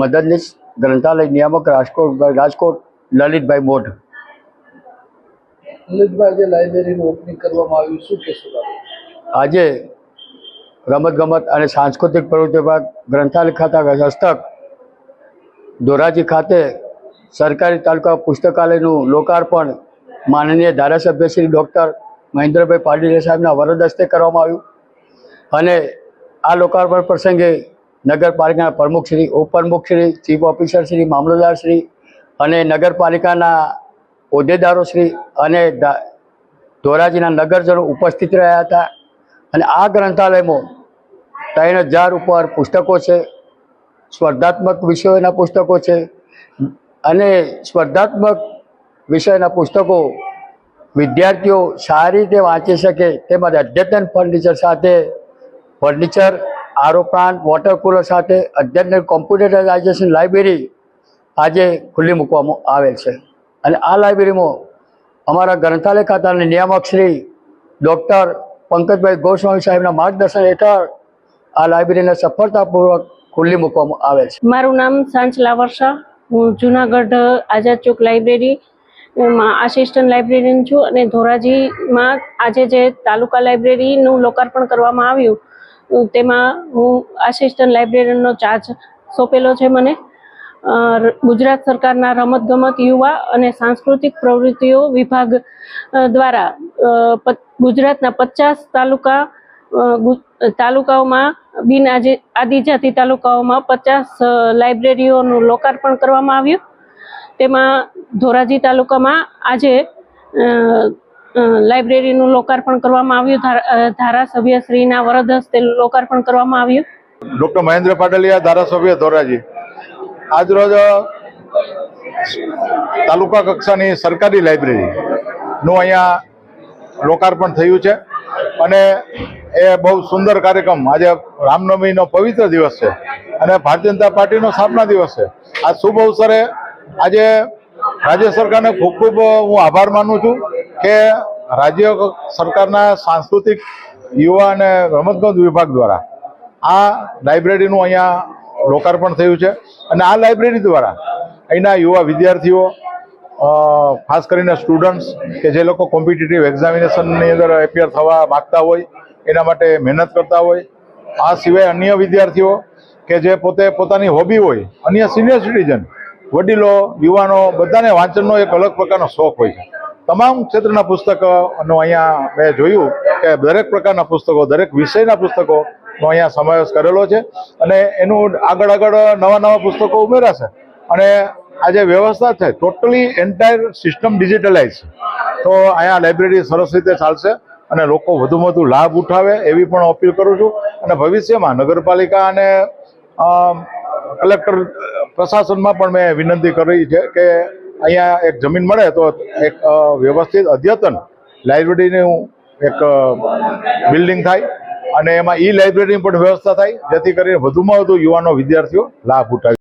મદદનીશ ગ્રંથાલય નિયામક રાજકોટ રાજકોટ લલિતભાઈ મોઢ. લલિતભાઈ આજે લાઇબ્રેરીનું ઓપનિંગ કરવામાં આવ્યું. શું કહેશો આજે રમતગમત અને સાંસ્કૃતિક પ્રવૃત્તિ વિભાગ ગ્રંથાલય ખાતા હસ્તક ધોરાજી ખાતે સરકારી તાલુકા પુસ્તકાલયનું લોકાર્પણ માનનીય ધારાસભ્ય શ્રી ડૉક્ટર મહેન્દ્રભાઈ પાટીલ સાહેબના વરદ હસ્તે કરવામાં આવ્યું. અને આ લોકાર્પણ પ્રસંગે નગરપાલિકાના પ્રમુખ શ્રી, ઉપપ્રમુખ શ્રી, ચીફ ઓફિસર શ્રી, મામલતદાર શ્રી અને નગરપાલિકાના હોદ્દેદારોશ્રી અને ધોરાજીના નગરજનો ઉપસ્થિત રહ્યા હતા. અને આ ગ્રંથાલયમાં ત્રણ હજાર ઉપર પુસ્તકો છે. સ્પર્ધાત્મક વિષયોના પુસ્તકો છે. અને સ્પર્ધાત્મક વિષયના પુસ્તકો વિદ્યાર્થીઓ સારી રીતે વાંચી શકે તેમજ અદ્યતન ફર્નિચર સાથે ફર્નિચર આરો ઉપરાંત વોટર કુલર સાથે અદ્યતન કોમ્પ્યુટરાઇઝેશન લાઇબ્રેરી આજે ખુલ્લી મૂકવામાં આવેલ છે. અને આ લાઇબ્રેરીમાં અમારા ગ્રંથાલય ખાતાના નિયામક શ્રી ડૉક્ટર પંકજભાઈ ગોસ્વામી સાહેબના માર્ગદર્શન હેઠળ આ લાઇબ્રેરીને સફળતાપૂર્વક ખુલ્લી મૂકવામાં આવેલ છે. મારું નામ સાંચલા વર્ષા હું જુનાગઢ આઝાદ ચોક લાઇબ્રેરી માં આસિસ્ટન્ટ લાઇબ્રેરિયન છું અને ધોરાજીમાં આજે જે તાલુકા લાઇબ્રેરીનું લોકાર્પણ કરવામાં આવ્યું તેમાં, હું આસિસ્ટન્ટ લાઇબ્રેરીનો ચાર્જ સોંપેલો છે મને. ગુજરાત સરકારના રમતગમત યુવા અને સાંસ્કૃતિક પ્રવૃત્તિઓ વિભાગ દ્વારા ગુજરાતના પચાસ તાલુકા તાલુકાઓમાં, બિન આદિજાતિ તાલુકાઓમાં પચાસ લાઇબ્રેરીઓનું લોકાર્પણ કરવામાં આવ્યું. તેમાં ધોરાજી તાલુકામાં આજે લાઇબ્રેરીનું લોકાર્પણ કરવામાં આવ્યું ધારાસભ્ય શ્રીના વરદ હસ્તે લોકાર્પણ કરવામાં આવ્યું. ડૉક્ટર મહેન્દ્ર પાટલિયા, ધારાસભ્ય ધોરાજી. આજરોજ તાલુકા કક્ષાની સરકારી લાઇબ્રેરીનું અહીંયા લોકાર્પણ થયું છે અને એ બહુ સુંદર કાર્યક્રમ. આજે રામનવમીનો પવિત્ર દિવસ છે અને ભારતીય જનતા પાર્ટીનો સ્થાપના દિવસ છે. આ શુભ અવસરે આજે રાજ્ય સરકારને ખૂબ ખૂબ હું આભાર માનું છું. કે રાજ્ય સરકારના સાંસ્કૃતિક યુવા અને રમતગમત વિભાગ દ્વારા આ લાઇબ્રેરીનું અહીંયા લોકાર્પણ થયું છે અને આ લાઇબ્રેરી દ્વારા અહીંના યુવા વિદ્યાર્થીઓ ખાસ કરીને સ્ટુડન્ટ્સ કે જે લોકો કોમ્પિટિટિવ એક્ઝામિનેશનની અંદર એપિયર થવા માગતા હોય, એના માટે મહેનત કરતા હોય, આ સિવાય અન્ય વિદ્યાર્થીઓ કે જે પોતે પોતાની હોબી હોય, અન્ય સિનિયર સિટીઝન, વડીલો, યુવાનો, બધાને વાંચનનો એક અલગ પ્રકારનો શોખ હોય છે. તમામ ક્ષેત્રના પુસ્તકોનો અહીંયા મેં જોયું કે દરેક પ્રકારના પુસ્તકો, દરેક વિષયના પુસ્તકોનો અહીંયા સમાવેશ કરેલો છે અને એનું આગળ આગળ નવા નવા પુસ્તકો ઉમેરાશે. અને આ જે વ્યવસ્થા છે ટોટલી એન્ટાયર સિસ્ટમ ડિજિટલાઇઝ તો અહીંયા લાઇબ્રેરી સરસ રીતે ચાલશે અને લોકો વધુમાં વધુ લાભ ઉઠાવે એવી પણ અપીલ કરું છું. અને ભવિષ્યમાં નગરપાલિકા અને કલેક્ટર પ્રશાસનમાં પણ મેં વિનંતી કરી છે કે અહીંયા એક જમીન મળે તો એક વ્યવસ્થિત અદ્યતન લાઇબ્રેરીનું એક બિલ્ડિંગ થાય અને એમાં ઈ લાઇબ્રેરીની પણ વ્યવસ્થા થાય, જેથી કરીને વધુમાં વધુ યુવાનો વિદ્યાર્થીઓ લાભ ઉઠાવી